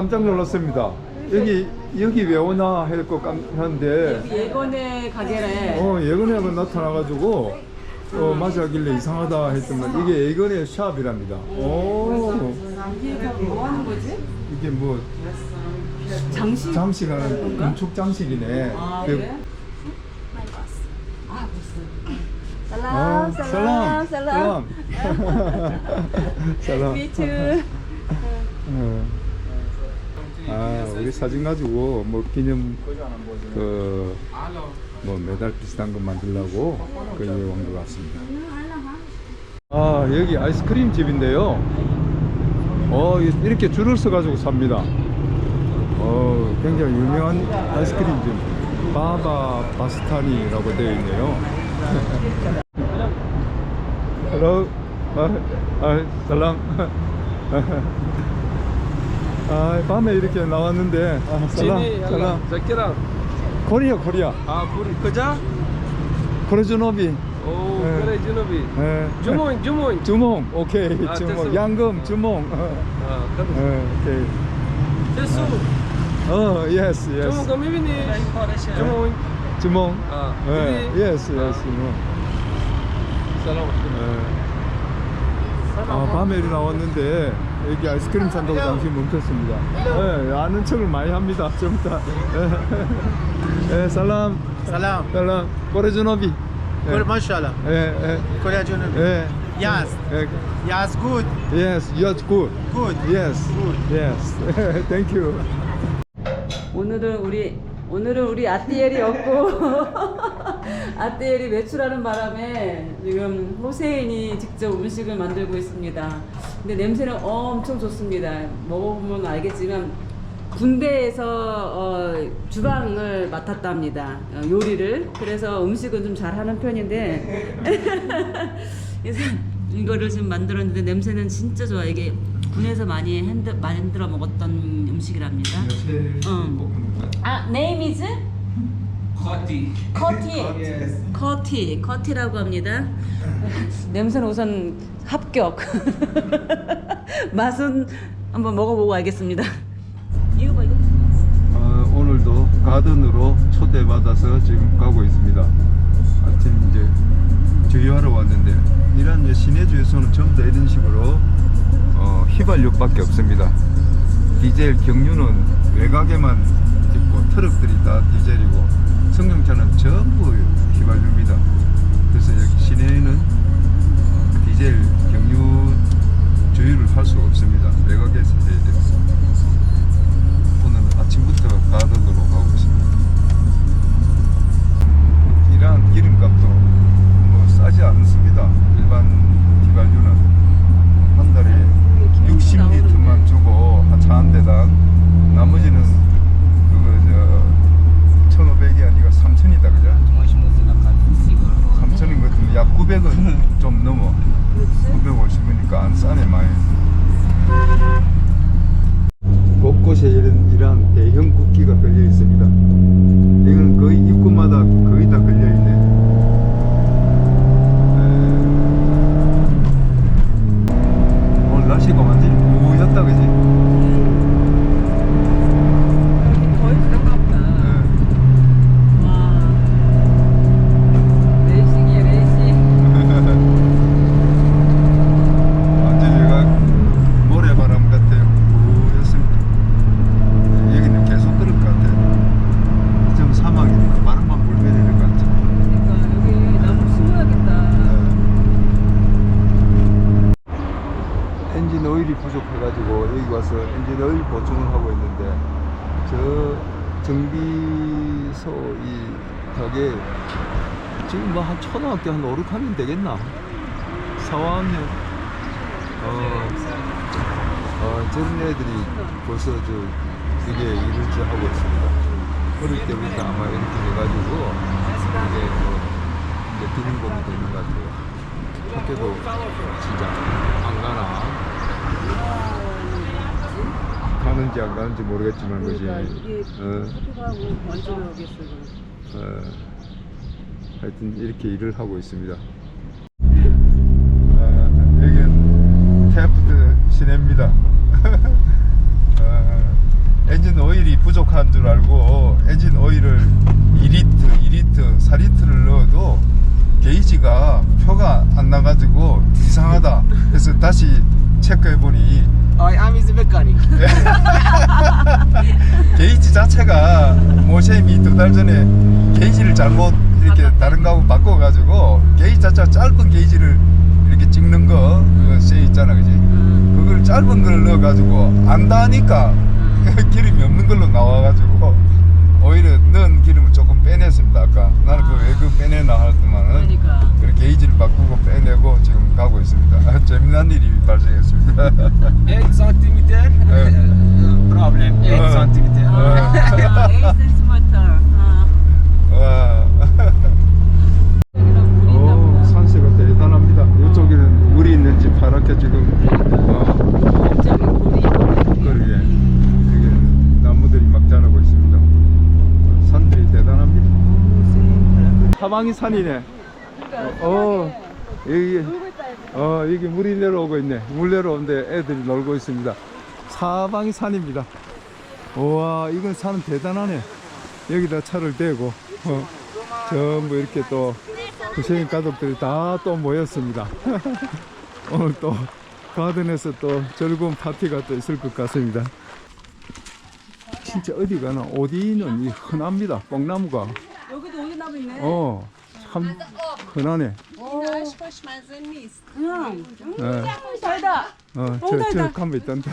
깜짝 놀랐습니다. 여기 여기 왜 오나 했고 깜 했는데 예건의 가게래. 어 예건이가 나타나가지고 어 맞아길래 이상하다 했더만 이게 예건의 샵이랍니다. 오 이게 뭐 하는 거지? 이게 뭐 장식? 장식하는 건축 장식이네. 아, 그- 그래? 아, 무슨. 어, 살람, 살람, 살람 살람. 어. 아 우리 사진 가지고 뭐 기념 그 뭐 메달 비슷한 거 만들려고 그 여기 온것 같습니다. 아 여기 아이스크림 집인데요. 어 이- 이렇게 줄을 서 가지고 삽니다. 어 굉장히 유명한 아이스크림 집 바바 바스타니라고 되어 있네요. Hello. 아, 아, 살람. 아, 밤에 이렇게 나왔는데. 아, 살람. 살람. Zakira. 코리아, 코리아. Ah, Puri. Kerja? 코레즈노비. Oh, Eh. Kerai Junubi. 예. Jumong, Jumong. 주몽. 오케이. 아, 주몽. 됐어. 양금, 주몽. 어, Ah, kan. 예, 오케이. Tesu. 어, 예스, 예스. kami bini. Jumong. 주몽. 아, 예. 예스, 예스. 뭐. Salam. 예. 아, 밤에 나왔는데 여기 아이스크림 산다고 잠시 멈췄습니다. 네, 아는 척을 많이 합니다. 좀 이따. 네, 살람. 살람. 살람. 꼬레주노비. 예. 마샬라. 예, 예. 꼬레주노비. 예. Yes. 예. Yes, good. Yes, you good. Good. Yes. Good. Yes. Thank you. 오늘은 우리 오늘은 우리 아띠엘이 없고 아띠엘이 외출하는 바람에 지금 호세인이 직접 음식을 만들고 있습니다. 근데 냄새는 엄청 좋습니다. 먹어보면 알겠지만 군대에서 어, 주방을 맡았답니다. 어, 요리를. 그래서 음식은 좀 잘하는 편인데 그래서 이거를 지금 만들었는데 냄새는 진짜 좋아. 이게 군에서 많이 핸드, 만들어 먹었던 음식이랍니다. 응. 아, name is Khati. 커티. 커티. 커티라고 합니다. 냄새는 우선 합격. 맛은 한번 먹어보고 알겠습니다. 이거 봐, 이거. 어, 오늘도 가든으로 초대받아서 지금 가고 있습니다. 아침 이제 주유하러 왔는데 이런 이제 시내주에서는 전부 다 이런 식으로 어, 휘발유밖에 없습니다. 디젤 경유는 외곽에만 있고 트럭들이 다 디젤이고 승용차는 전부 휘발유입니다. 그래서 여기 시내에는 어, 디젤 경유 주유를 할 수가 없습니다. 외곽에서 해야 됩니다. 오늘 아침부터 가든으로 가고 있습니다. 이러한 기름값도 뭐 싸지 않습니다. 일반 휘발유는 한 달에 60리터만 주고 차 한 대당 나머지는 그거 저 1,500이 아니라 3,000이다 그죠? 3,000인 것 같으면 약 900은 좀 넘어. 950이니까 안 싸네 많이. 곳곳에 이런 이러한 대형 국기가 걸려 있습니다. 이건 거의 입구마다 거의 다 이 가게 지금 뭐 한 초등학교 한 5, 6학년 되겠나? 4, 5학년. 어, 어 저런 애들이 벌써 저 이게 일을 저 하고 있습니다. 어릴 때부터 아마 이렇게 해가지고 이게 뭐 이제 비린공이 되는 것 같아요. 학교도 진짜 안 가나? 가는지 안 가는지 모르겠지만 그지. 그러니까 어, 완전히 여기있 어 어, 하여튼 이렇게 일을 하고 있습니다. 어, 여기는 태프트 시내입니다. 어, 엔진 오일이 부족한 줄 알고 엔진 오일을 2리터, 2리터, 4리터를 넣어도 게이지가 표가 안 나가지고 이상하다. 그래서 다시 체크해 보니 I am is a mechanic. 게이지 자체가 모셈이 두 달 전에 게이지를 잘못 이렇게 다른 거하고 바꿔가지고 게이지 자체가 짧은 게이지를 이렇게 찍는 거 그거 쇠 있잖아 그지? 그걸 짧은 걸 넣어가지고 안 닿으니까 기름이 없는 걸로 나와가지고 오히려 넣은 기름을 조금 빼냈습니다. 아까 나는 그왜 그 빼내나 하더만은 그러니까. 그 게이지를 바꾸고 빼내고 지금 가고 있습니다. 재미난 일이 발생했습니다. 1 centimeter problem. 8 Uh. centimeter. 아, 에이센스 모터 아. 와 오, 보다 산세가 대단합니다. 이쪽에는 물이 있는지 파랗게 지금 어, 갑자기 물이 그러게 여기 나무들이 막 자라고 있습니다. 산들이 대단합니다. 사방이 산이네. 어, 여기 어 여기 물이 내려오고 있네. 물 내려오는데 애들이 놀고 있습니다. 사방이 산입니다. 우와, 이건 산은 대단하네. 여기다 차를 대고 어, 전부 이렇게 또 후세인 가족들이 다 또 모였습니다. 오늘 또 가든에서 또 즐거운 파티가 또 있을 것 같습니다. 진짜 어디 가나 어디는 이 흔합니다. 뽕나무가. 있네 어, 참 흔하네. 응 예. 달다 어, 저, 저 가면 있단다.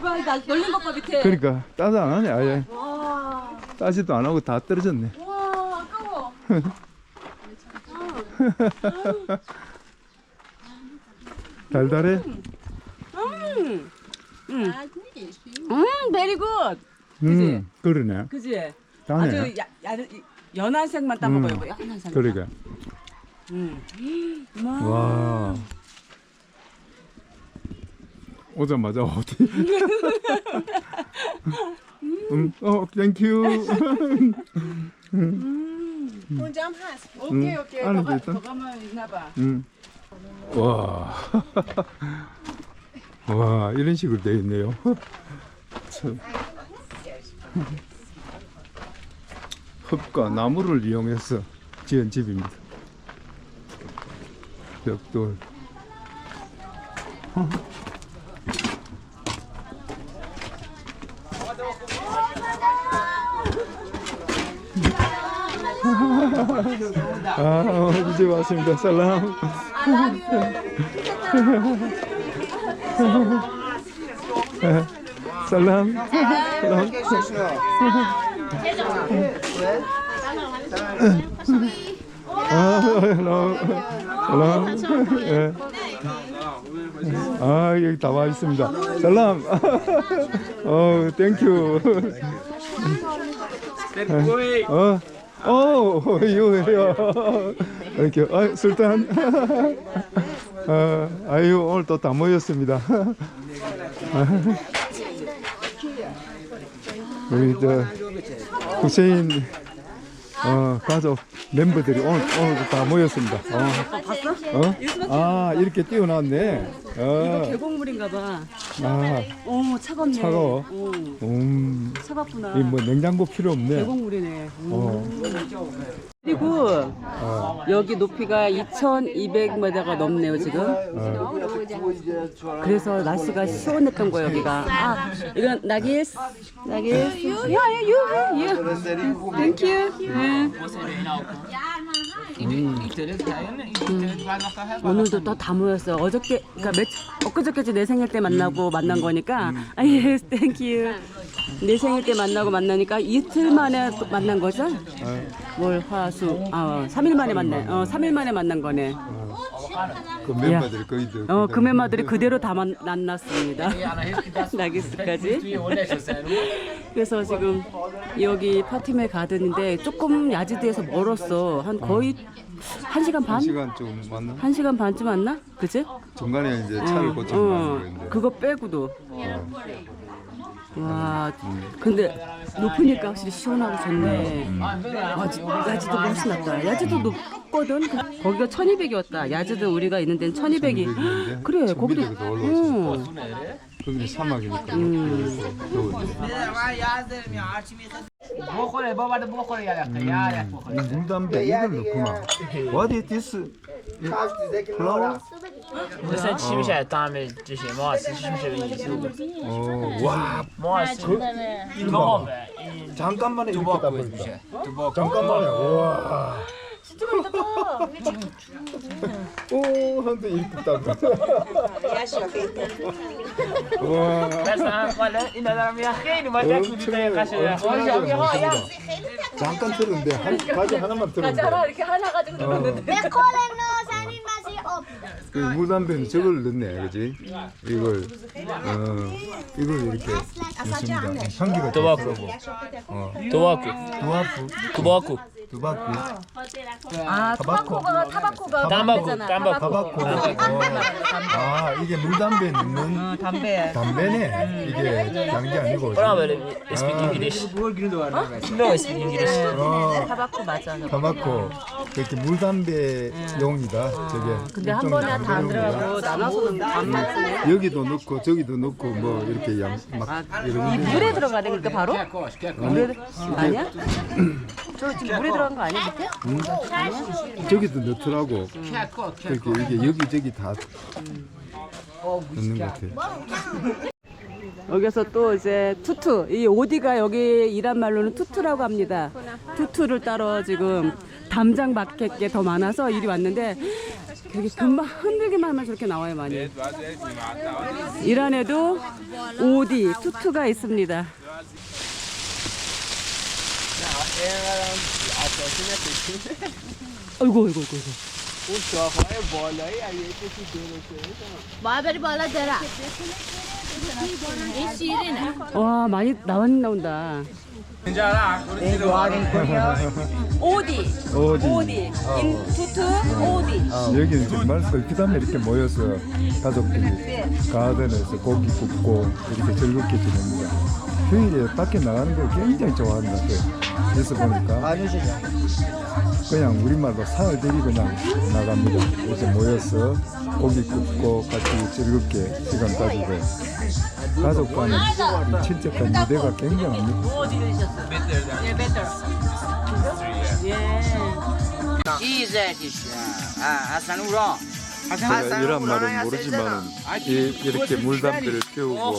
와, 나 놀린 것봐 밑에 그러니까 따도 안 하네. 아예 와, 따지도 안 하고 다 떨어졌네. 와 아까워 달달해. 음, 음, 음, 베리 굿 음, 그러네. 그지? 아주 야, 야, 연한 색만 따먹어요 뭐 연한 색 그러게. 음. 와. 와. 오자마자 어디? 음, 어, 땡큐. 오케이 오케이 안에 더, 가, 있다? 더 가면 있나 봐 음. 와. 와, 이런 식으로 되어 있네요. 참. 흙과 나무를 이용해서 지은 집입니다. 벽돌. 아, 어, 이제 왔습니다. 살람. 살람. 살람. 아, 헬로. 헬로. 예. 아, 여기 다 와 있습니다. 살람. 어, 땡큐. Wait. 어, 어, 이거요. 이렇게, 아, 술탄. 어, 아유, 오늘 또 다 모였습니다. 우리 저 후세인 어, 가족 멤버들이 오늘 오늘도 다 모였습니다. 어? 어? 아, 이렇게 띄워놨네. 어, 계곡물인가 봐 아, 오 차갑네 차가워? 오 음, 차갑구나 이 뭐 냉장고 필요 없네. 계곡물이네 음. 어, 그리고 어, 여기 높이가 2,200m가 넘네요 지금. 어. 그래서 날씨가 시원했던 거예요 여기가. 아 이건 나기스. 나기스. 야야 유유 유 땡큐 네. 오늘도 또 다 모였어요. 어저께 그러니까 몇 엊그저께지 내 생일 때 만나고 만난 거니까 아 예스 땡큐 내 생일 때 만나고 만나니까 이틀 만에 또 만난 거죠? 월, 화, 수, 아, 3일 만에 만나, 어, 3일 만에 만난 거네. 그 멤버들이 거의 다 어, 그 멤버들이 그대로 다 만- 만났습니다. 나기스까지. 그래서 지금 여기 파티메 가든인데 조금 야지드에서 멀었어. 한 거의 한 시간 반? 한 시간 좀 맞나? 한 시간 반쯤 왔나? 그치? 중간에 이제 차를 어, 고치는 거 그랬는데 그거 빼고도. 와, 근데 높으니까 확실히 시원하고 좋네. 야지, 야지도 훨씬 낫다. 야지도 높거든. 그- 거기가 1200이었다. 야지도 우리가 있는 데는 1200이. 1200인데 그래, 거기도. 1200도 올라왔어. 응. 거기는 사막이니까 음. 더운데 بخوره بابا بخوره یادت یادت بخوره 이 물담배 이걸 넣구나 What is this? flower? مثلا چی میشه طعم چیشه ماست چی میشه بگی 어, 와 ماست کبابه این 잠깐만에 이렇게 دوباکو 따버린다 میشه دوباکو 잠깐만에 와 진짜 맛있다. 오, 한대 이쁘다. 잠깐 들었는데 한 바지 하나만 틀었는데 이렇게 하나 가지고 어. 들었는데. 그 무단벤 저걸 넣네, 그렇지? 이걸, 어, 이걸 이렇게 넣습니다. 향기가 도와크. 도와크. 도와프. 도와크. 두바쿠 아, 네, 토바코가 어, 타바코가 까마고, 담배잖아. 까마고. 타바코. 어, 아 이게 물담배 넣는 어, 담배. 담배네. 이게 양게 아니고. Probably 아. speak English. 어. 타바코 맞아. 타바코. 이렇게 물담배용이다. 네. 아, 저게 근데 한 번에 다안 들어가고 나눠서는 반만 여기도 넣고 저기도 넣고 뭐 이렇게 막 아, 이런 물에 들어가야 되니까 바로? 물에 음. 아니야? 음. 저 지금 물에 들어간 거 아니야 밑에? 저기도 넣더라고 그렇게 이게 여기저기 다 넣는 것 같아 여기서 또 이제 투투 이 오디가 여기 이란 말로는 투투라고 합니다. 투투를 따러 지금 담장 밖에 게더 많아서 이리 왔는데 되게 금방 흔들기만 하면 저렇게 나와요 많이. 이란에도 오디 투투가 있습니다. jocinha pequena. Aigou, aigou, aigou. O choco, olha a bola aí, aí ele se deu no chão. Bárbara, bola dela. 이 씨는 와 많이 나왔 나온다. 오디. 어디. 오디. 인 투투 오디. 여기는 정말 설피담에 이렇게 모여서 가족들이 가든에서 고기 굽고 이렇게 즐겁게 지냅니다. 휴일에 밖에 나가는 걸 굉장히 좋아한다. 그래서 보니까 그냥 우리말로 산을 들이 그냥 나갑니다. 이렇게 모여서 고기 굽고 같이 즐겁게 시간 가지고 가족과는 이 친척간 유대가 굉장합니다. 제가 이런 말은 모르지만은 이, 이렇게 물담배를 피우고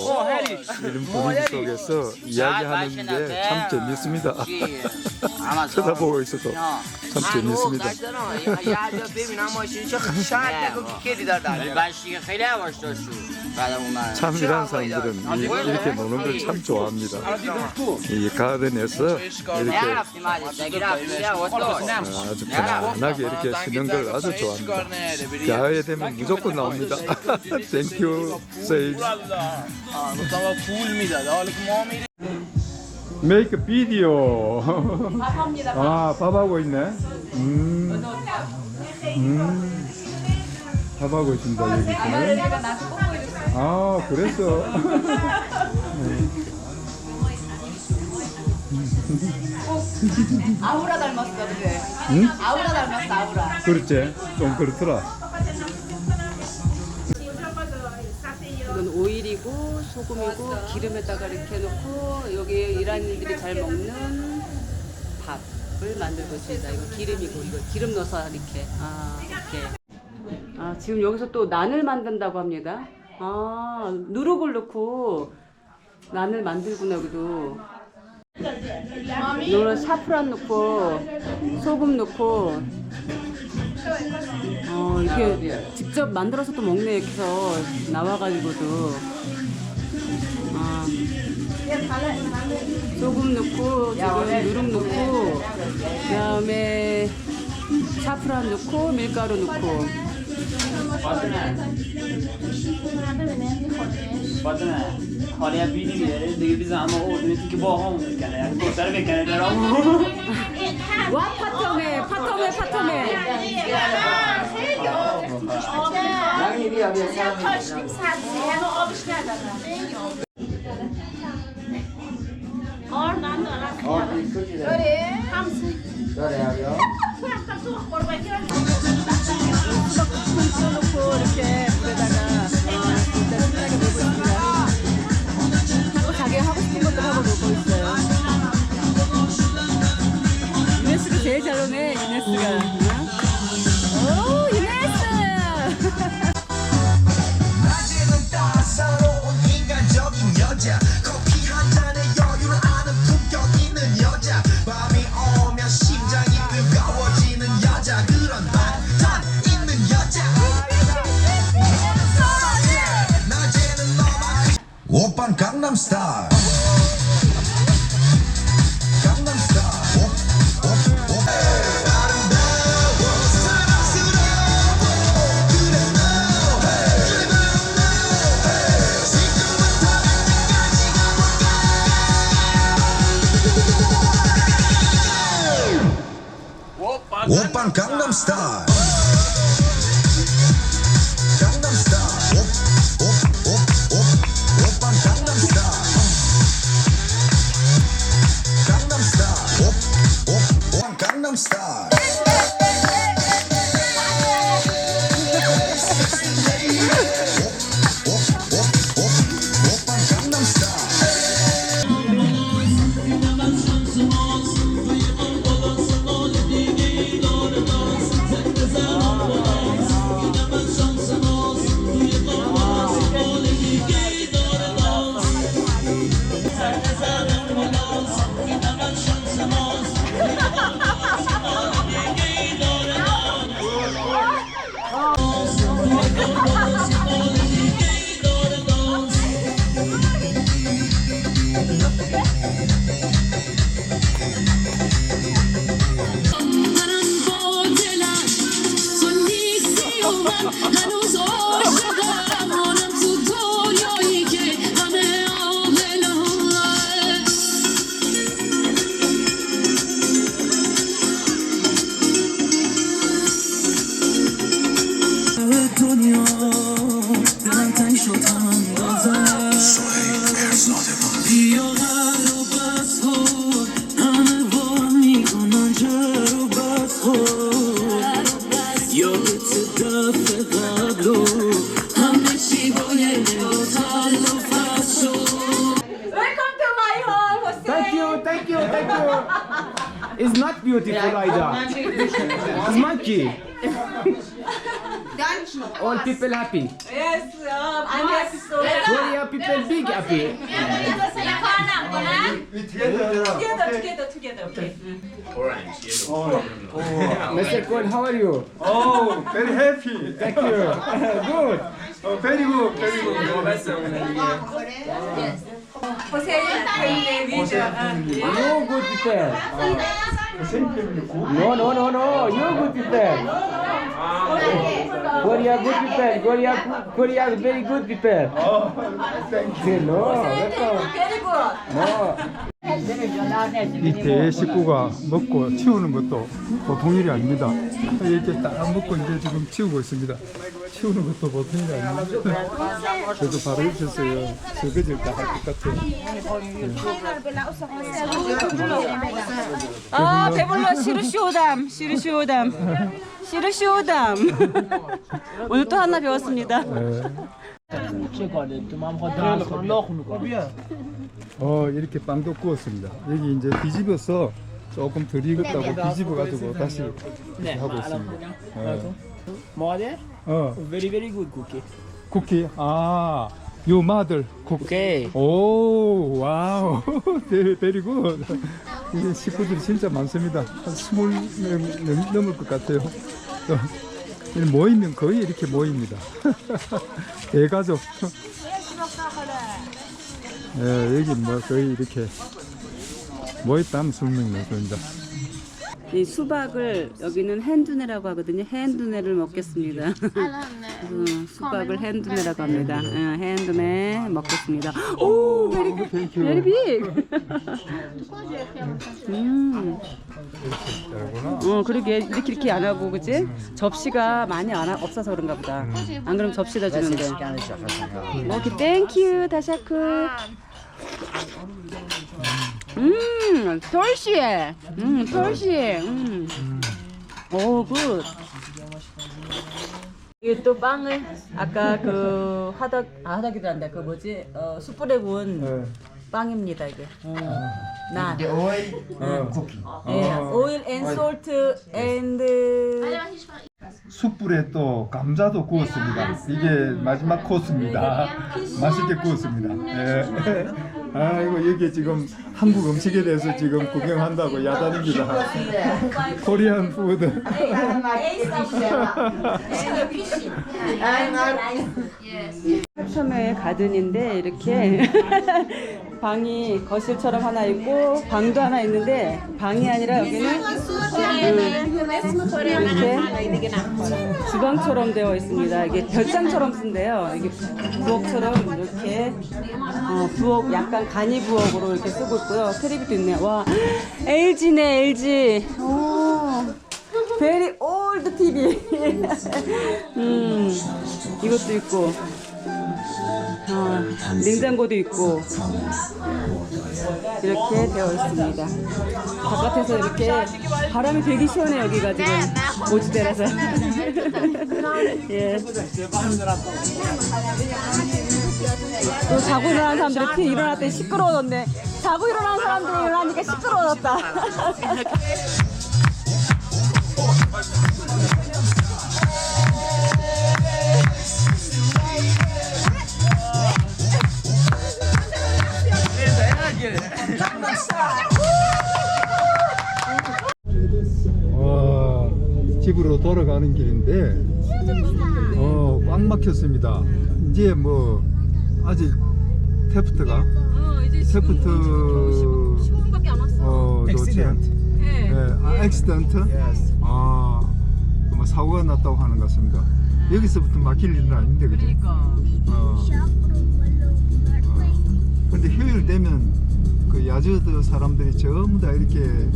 이런 분위기 속에서 이야기하는데 참 재밌습니다. 쳐다보고 있어도 참 재밌습니다. 참 이런 사람들은 이- 이렇게 노는 걸 참 좋아합니다. 이 가든에서 이렇게 아주 편안하게 이렇게 쉬는 걸 아주 좋아합니다. 야외에 되면 무조건 나옵니다. 땡큐 세이 메이크 비디오 아 밥하고 있네. 음, 음. 밥하고 있습니다 여기서는 아 그랬어 아우라 닮았어 그래. 응? 아우라 닮았어 아우라. 그렇지 좀 그렇더라 이건 오일이고 소금이고 기름에다가 이렇게 놓고 여기 이란인들이 잘 먹는 밥을 만들고 있습니다. 이거 기름이고 이거 기름 넣어서 이렇게 아 이렇게 아 지금 여기서 또 난을 만든다고 합니다. 아 누룩을 넣고 난을 만들구나 여기도. 이거는 사프란 넣고 소금 넣고. 어 이렇게 직접 만들어서 또 먹네 이렇게 해서 나와가지고도. 아. 소금 넣고 지금 누룩 넣고 그 다음에 사프란 넣고 밀가루 넣고 فاطمه حالا بینی میاره دیگه بیزن اما اردنه که با هم میکنه یعنی گفتر بکنه در آم وا پاتومه پاتومه پاتومه نمیدی بیا بیا کاشتیم سبزی اما آبش ندارم آر من دارم آره همسی داره یا 게 물에 It's not beautiful, Ida. It's monkey. All people happy. Yes, I'm happy so Korea people big happy. Together, together, together. Okay. Mr. Cole, how are you? Oh, very happy. Thank you. Good. Oh, very good, very good. Jose family with uh, You good people. No, no, no, no. You good people. Korea good people. Korea, Korea very good people. Oh, thank you. No, welcome. very good. No. 이대 식구가 먹고 치우는 것도 보통 일이 아닙니다. 이렇게 딱 먹고 이제 지금 치우고 있습니다. 치우는 것도 보통 일이 아닙니다. 그래도 바로 해주셨어요. 설거지를 다할 것 같아요. 아 배불러 시루시오담 시루시오담 시루시오담 오늘 또 하나 배웠습니다. 어 이렇게 빵도 구웠습니다. 여기 이제 뒤집어서 조금 덜 익었다고 네, 네. 뒤집어 가지고 다시 네, 하고 있습니다. 예. Mother, 네. 뭐 어. Very very good cookie. 쿠키? 아 요 마들 쿠키. Okay. 오 와우. 네, 베리굿 이 식구들이 진짜 많습니다. 한 스물 명 넘을 것 같아요. 모이면 거의 이렇게 모입니다. 대가족. 예, 여기 뭐 거의 이렇게 모였다면 20명 넘습니다. 이 수박을 여기는 핸드네라고 하거든요. 핸드네를 먹겠습니다. 어, 수박을 핸드네라고 합니다. 어, 핸드네 먹겠습니다. 오, 베리 베리 빅. 음. 어, 그러게 이렇게 이렇게 안 하고 그지? 접시가 많이 안 하, 없어서 그런가 보다. 안 그러면 접시다 주는데. 오케이, 땡큐 다샤크. 음, 털시에. 음, 털시에. 음. 오, 굿. 이게 또 빵을 아까 그 화덕 아 화덕이란다 그 뭐지 어 숯불에 구운 네. 빵입니다 이게. 어. 난. 어. 예, 오일 앤 솔트 앤드 숯불에 또 감자도 구웠습니다. 이게 마지막 코스입니다. 맛있게 구웠습니다. 예. 아이고 여기 지금 한국 음식에 대해서 지금 구경한다고 야단입니다. 코리안 푸드. 처 음에 가든인데 이렇게 방이 거실처럼 하나 있고 방도 하나 있는데 방이 아니라 여기는 이렇게 주방처럼 되어 있습니다. 이게 별장처럼 쓴대요. 이게 부엌처럼 이렇게 어, 부엌 약간 간이 부엌으로 이렇게 쓰고 있고요. 테레비도 있네요. 와 LG네 LG. 오. 베리 올드 TV. 음 이것도 있고. 아, 냉장고도 있고 이렇게 되어 있습니다. 바깥에서 이렇게 바람이 되게 시원해 여기가 지금 모주대라서. 예. 또 자고 일어나는 사람들이 피 일어날 때 시끄러워졌네. 자고 일어나는 사람들이 일어나니까 시끄러워졌다. 와 집으로 돌아가는 길인데 어 꽉 막혔습니다. 이제 뭐 아직 테프트가 어, 이제 테프트 10분밖에 안 왔어. 어 Accident. 예. 예, 아, 액시던트? 아, 뭐 사고가 났다고 하는 것 같습니다. 여기서부터 막힐 일은 아닌데, 그죠? 그러니까. 어. 어. 근데 휴일 되면 그 야저드 사람들이 전부 다 이렇게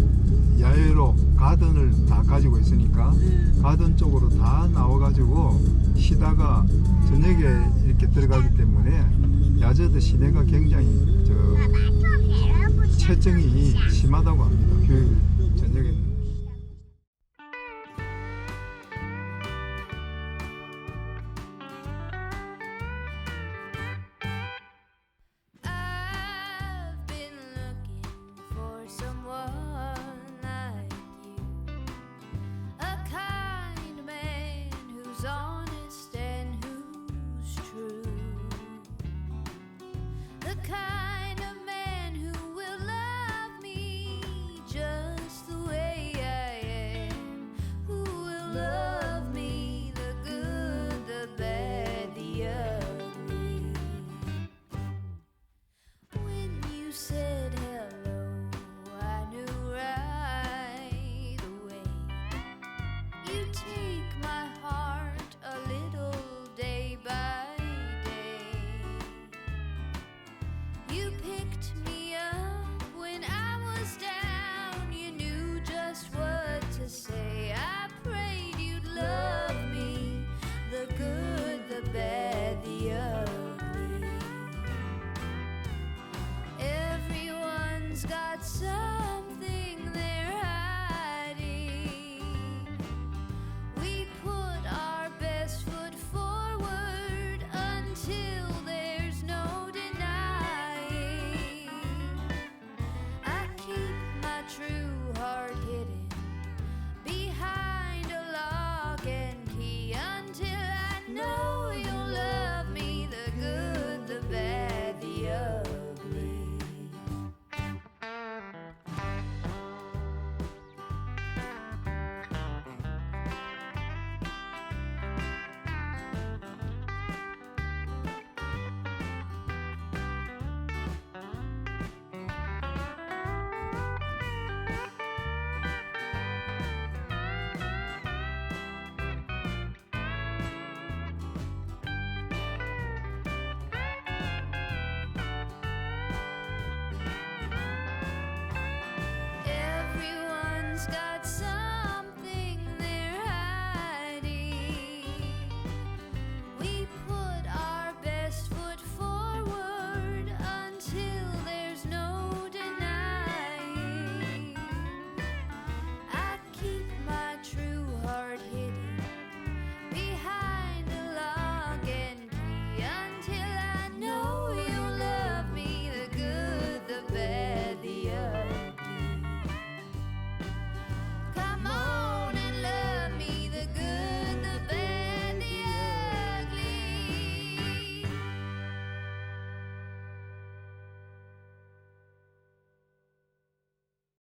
야외로 가든을 다 가지고 있으니까 가든 쪽으로 다 나와가지고 쉬다가 저녁에 이렇게 들어가기 때문에 야저드 시내가 굉장히 저 체증이 심하다고 합니다. 휴일 저녁에는.